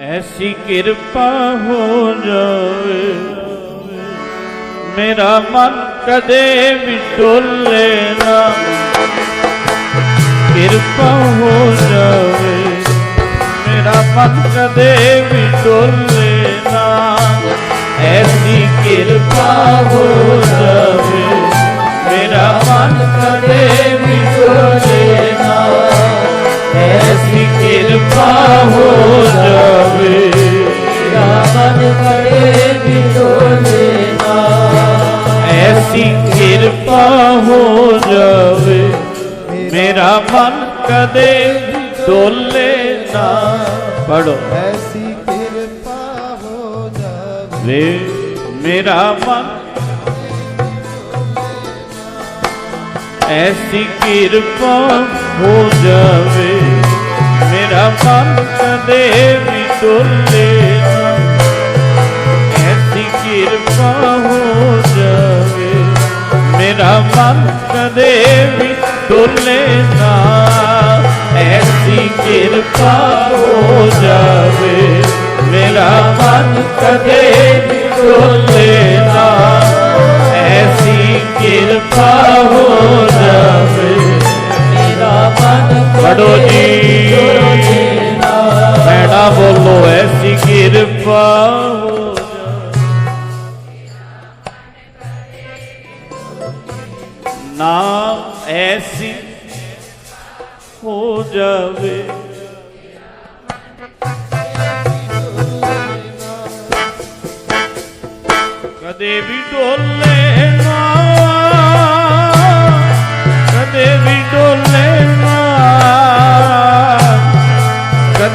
ਐਸੀ ਕਿਰਪਾ ਹੋ ਜਾਵੇ। ਮੇਰਾ ਮਨ ਕਦੇ ਵੀ ਡੋਲੇ ਨਾ। ਕਿਰਪਾ ਹੋ ਜਾਵੇ। ਮੇਰਾ ਮਨ ਕਦੇ ਵੀ ਡੋਲੇ ਨਾ। ਐਸੀ ਕਿਰਪਾ ਹੋ ਜਾਵੇ। ਮੇਰਾ ਮਨ ਕਦੇ ਵੀ ਡੋਲੇ ਨਾ। ਐਸੀ ਕਿਰਪਾ ਹੋ ਜਾਵੇ। ਮੇਰਾ ਮਨ ਕਰੇ ਵੀ ਡੋਲੇ ਨਾ ਐਸੀ ਕਿਰਪਾ ਹੋ ਜਾਵੇ। ਮੇਰਾ ਮਨ ਕਦੇ ਡੋਲੇ ਨਾ ਪੜੋ। ਐਸੀ ਕਿਰਪਾ ਹੋ ਜਾਵੇ। ਮੇਰਾ ਮਨ ਐਸੀ ਕਿਰਪਾ ਹੋ ਜਾਵੇ। ਮੇਰਾ ਮਨ ਕਦੇ ਵੀ ਡੋਲੇ ਨਾ। ਐਸੀ ਕਿਰਪਾ ਹੋ ਜਾਵੇ। ਮੇਰਾ ਮਨ ਕਦੇ ਵੀ ਡੋਲੇ ਨਾ। ਐਸੀ ਕਿਰਪਾ ਹੋ ਜਾਵੇ। ਮੇਰਾ ਮਨ ਕਦੇ ਵੀ ਡੋਲੇ ਨਾ। ਐਸੀ ਕਿਰਪਾ ਹੋ ਜਾਵੇ। ਮੇਰਾ ਮਨ ਪੜੋ ਜੀ। ਬੋਲੋ ਐਸੀ ਕਿਰਪਾ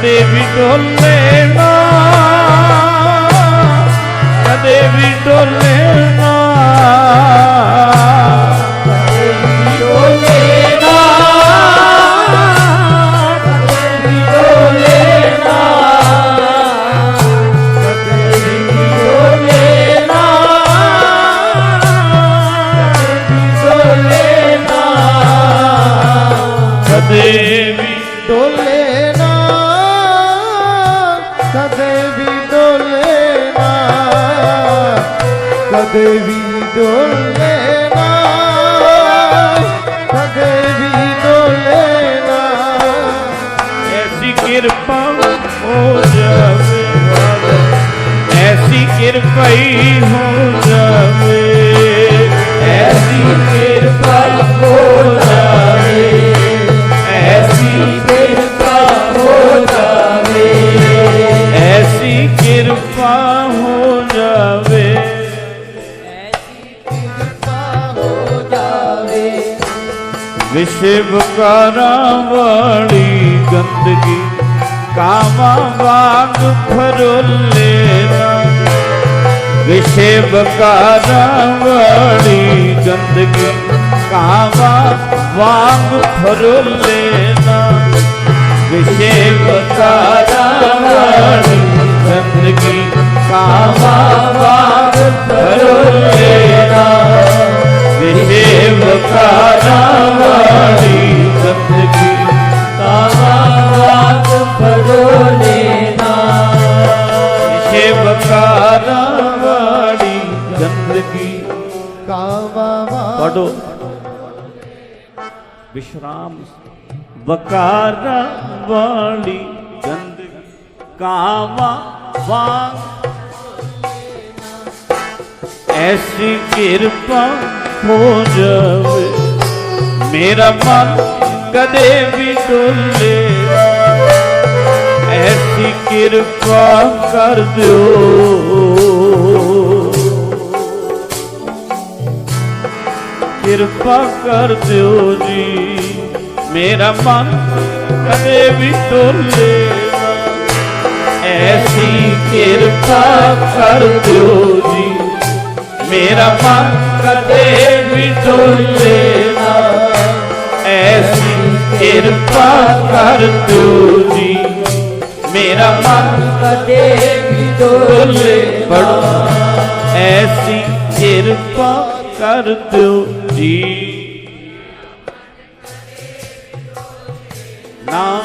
ਕਦੇ ਵੀ ਡੋਲੇ ਨਾ ਕਦੇ ਵੀ ਡੋਲੇ ਨਾ। ਕਦੇ ਵੀ ਡੋਲੇ ਨਾ। ਕਦੇ ਵੀ ਡੋਲੇ ਨਾ। ਐਸੀ ਕਿਰਪਾ ਹੋ ਜਾਵੇ ਐਸੀ ਕਿਰਪਾ ਹੀ ਹੋ ਜਾਵੇ। ਐਸੀ ਕਿਰਪਾ ਹੋ ਜਾਵੇ। ਵਿਸ਼ੇ ਵਿਕਾਰਾਂ ਵਾਲੀ ਗੰਦਗੀ ਕਾਮਾਂ ਵਾਂਗ ਫਰੋਲੇ ਨਾ। ਵਿਸ਼ੇ ਵਿਕਾਰਾਂ ਵਾਲੀ ਗੰਦਗੀ ਕਾਮਾਂ ਵਾਂਗ ਫਰੋਲੇ ਨਾ। ਵਿਸ਼ੇ ਵਿਕਾਰਾਂ ਵਾਲੀ ਗੰਦਗੀ ਕਾਮਾਂ ਵਾਂਗ ਫਰੋਲੇ ਨਾ। ਵਿਸ਼ੇ ਵਿਕਾਰਾਂ ਵਾਲੀ ਕਾਵਾ ਵਾਕ ਫੜੋਲੇ ਨਾ ਵਿਸ਼ੇ ਵਿਕਾਰਾਂ ਵਾਲੀ ਗੰਦਗੀ ਕਾਵਾ ਪੜੋ ਵਿਸ਼ਰਾਮ। ਵਕਾਰਾਂ ਵਾਲੀ ਗੰਦਗੀ ਕਾਵਾਂ ਵਾਂਗ ਐਸੀ ਕਿਰਪਾ ਹੋ ਜਾਵੇ। ਮੇਰਾ ਮਨ ਕਦੇ ਵੀ ਡੋਲੇ। ਐਸੀ ਕਿਰਪਾ ਕਰ ਦਿਓ। ਕਿਰਪਾ ਕਰ ਦਿਓ ਜੀ। ਮੇਰਾ ਮਨ ਕਦੇ ਵੀ ਡੋਲੇ। ਐਸੀ ਕਿਰਪਾ ਕਰ ਦਿਓ ਜੀ। ਮੇਰਾ ਮਨ ਕਦੇ ਵੀ ਡੋਲੇ ਨਾ ਐਸੀ ਕਿਰਪਾ ਕਰ ਦਿਓ ਜੀ ਮੇਰਾ ਮਨ ਕਦੇ ਵੀ ਡੋਲੇ ਡੋਲੇ ਬੜੋ ਐਸੀ ਕਿਰਪਾ ਕਰ ਦਿਓ ਜੀ ਨਾ,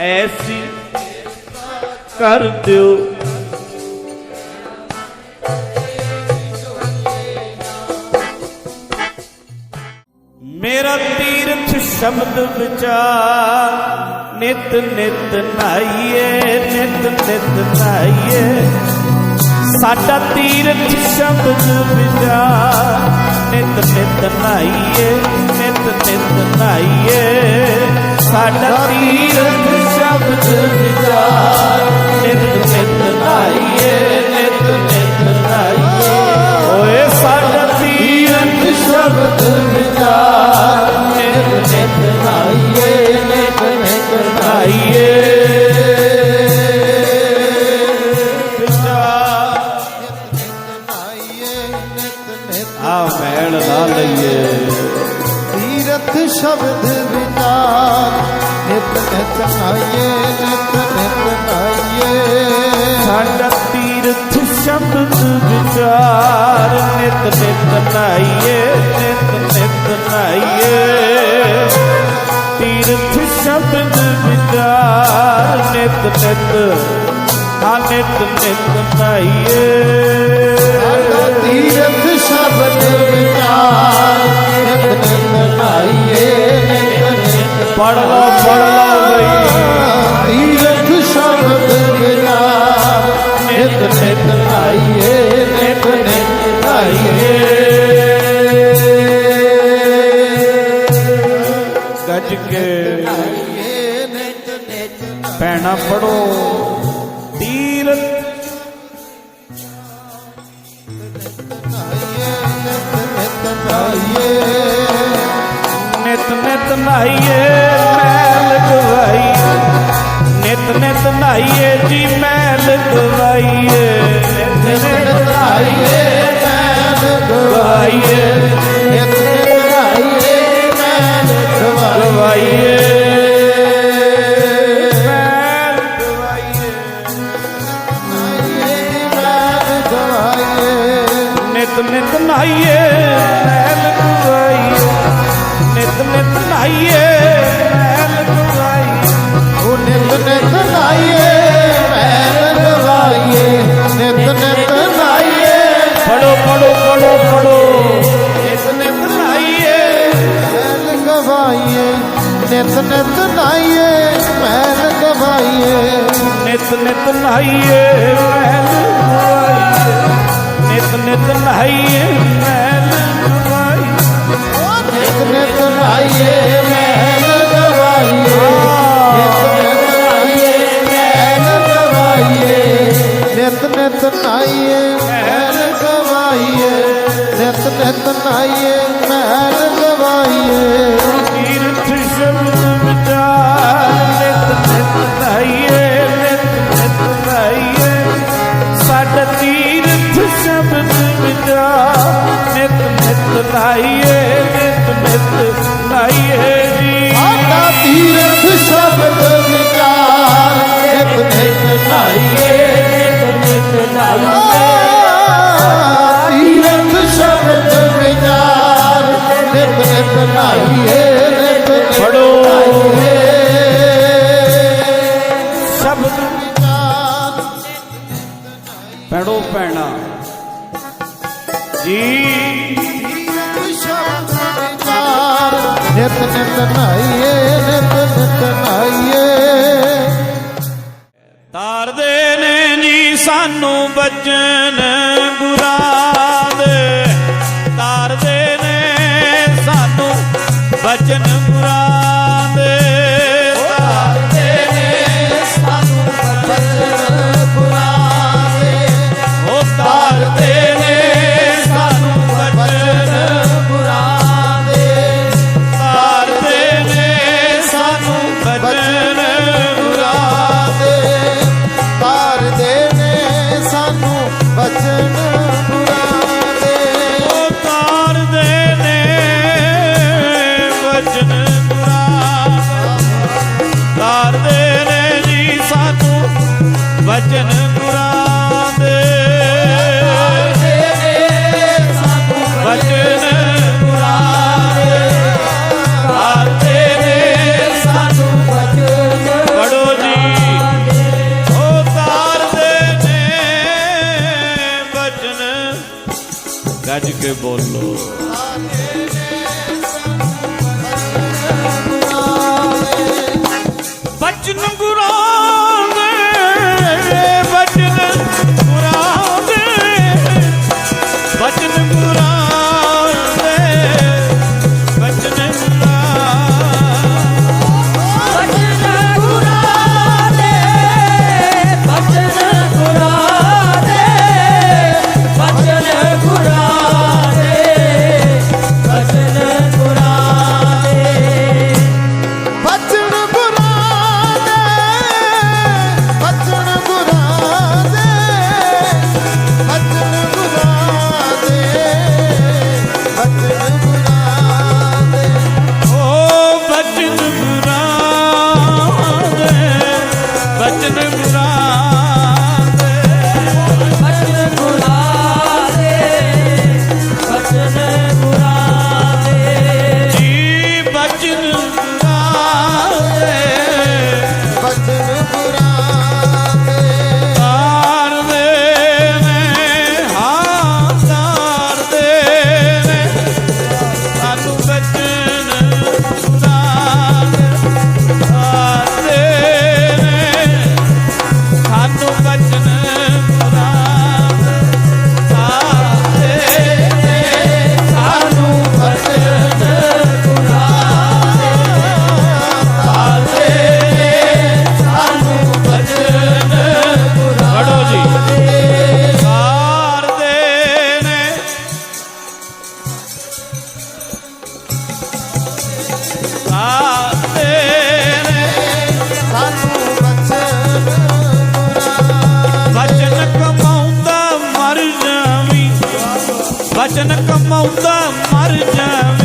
ਐਸੀ ਕਰ ਦਿਓ ਮੇਰਾ ਤੀਰਥ ਸ਼ਬਦ ਵਿਚਾਰ, ਨਿਤ ਨਿਤ ਨਾਈਏ, ਨਿਤ ਨਿਤ ਨਾਈਏ। ਸਾਡਾ ਤੀਰਥ ਸ਼ਬਦ ਵਿਚਾਰ, ਨਿਤ ਨਿਤ ਨਾਈਏ, ਨਿਤ ਨਿਤ ਨਾਈਏ। ਸਾਡਾ ਤੀਰਥ ਸ਼ਬਦ ਵਿਚਾਰ, ਨਿਤ ਨਿਤ ਨਾਈਏ, ਨਿਤ ਨਿਤ ਨਾਈਏ। ਓਏ ਸਾਡਾ ਤੀਰਥ ਸ਼ਬਦ ਵਿਚਾਰ। ਨਿਤ ਮੈਲ ਗਵਾਈਏ ਨਿਤ ਨਿਤ ਨਾਈਏ ਗਵਾਈਏ ਗਵਾਈਏ ਮੈਲ ਗਵਾਈਏ ਨਿਤ ਨਿਤ ਨਾਈਏ। ਪੜੋ ਪੜੋ ਪੜੋ ਨਿਤ ਨਿਤ ਨਾਈਏ ਨਿਤ ਨਿਤ ਨਾਈਏ ਮੈਲ ਗਵਾਈਏ। ਨਿਤ ਨਿਤ ਨਾਈਏ ਮੈਲ ਗਵਾਈਏ। ਨਿਤ ਨਿਤ ਨਾਈਏ ਮੈਲ ਗਵਾਈਏ। ਨਿਤ ਨਿਤ ਨਾਈਏ ਮੈਲ ਗਵਾਈਏ। ਨਿਤ ਨਿਤ ਨਾਈਏ ਮੈਲ ਗਵਾਈਏ। ਨਿਤ ਨਿਤ ਨਾਈਏ ਮੈਲ ਗਵਾਈਏ। ਤੀਰਥ ਸ਼ਬਦ ਵਿਚਾਰ ਨਿਤ ਨਿਤ ਨਾਈਏ ਨਿਤ ਨਿਤ ਨਾਈਏ ਸਾਡਾ ਤੀਰਥ ਸ਼ਬਦ ਵਿਚਾਰ ਨਿਤ ਨਿਤ ਨਾਈਏ ਨਿਤ ਨਿਤ ਨਾਈਏ ਜੀ। ਸਾਡਾ ਤੀਰਥ ਸ਼ਬਦ ਵਿਚਾਰ ਨਿਤ ਨਿਤ ਨਾਈਏ ਨਿਤ ਨਿਤ ਨਾਈਏ ਨਿਤ ਨਿਤ। ਨਾਈਏ ਸ਼ਬਦ ਵਿਚਾਰ ਪੜੋ ਪੈਣਾ ਜੀ। ਨਿਤ ਨਿਤ ਨਾਈਏ ਨਿਤ ਨਿਤ ਨਾਈਏ ਤਾਰਦੇ ਨੇ ਜੀ ਸਾਨੂੰ ਬਚਨ। ਬਚਨ ਪੁਰਾਣੇ భజన ਕਮਾਉਂਦਾ ਮਰ ਜਾਵੀਂ।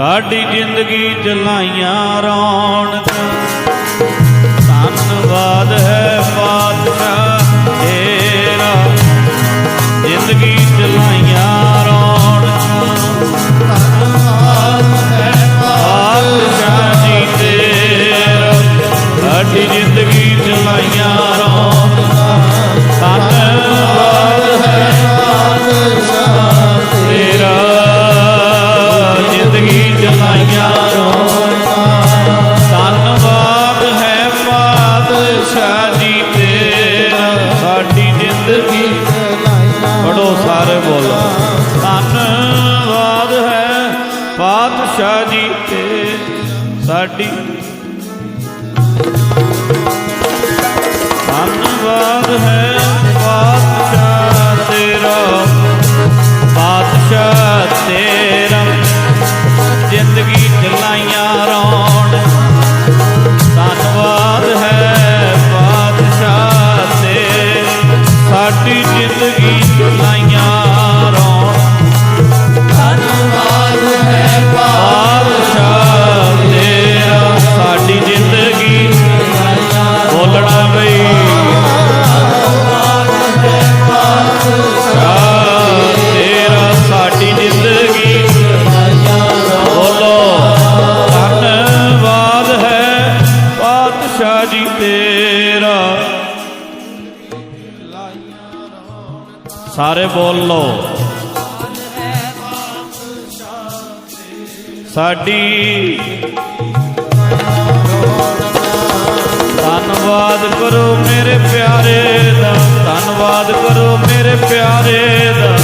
ਸਾਡੀ ਜ਼ਿੰਦਗੀ ਚ ਲਾਈਆਂ ਰੌਣਕਾਂ। ਧੰਨਵਾਦ ਹੈ ਬਾਦਸ਼ਾਹ ਧੰਨਵਾਦ ਕਰੋ ਮੇਰੇ ਪਿਆਰੇ ਦਾ ਧੰਨਵਾਦ ਕਰੋ ਮੇਰੇ ਪਿਆਰੇ ਦਾ।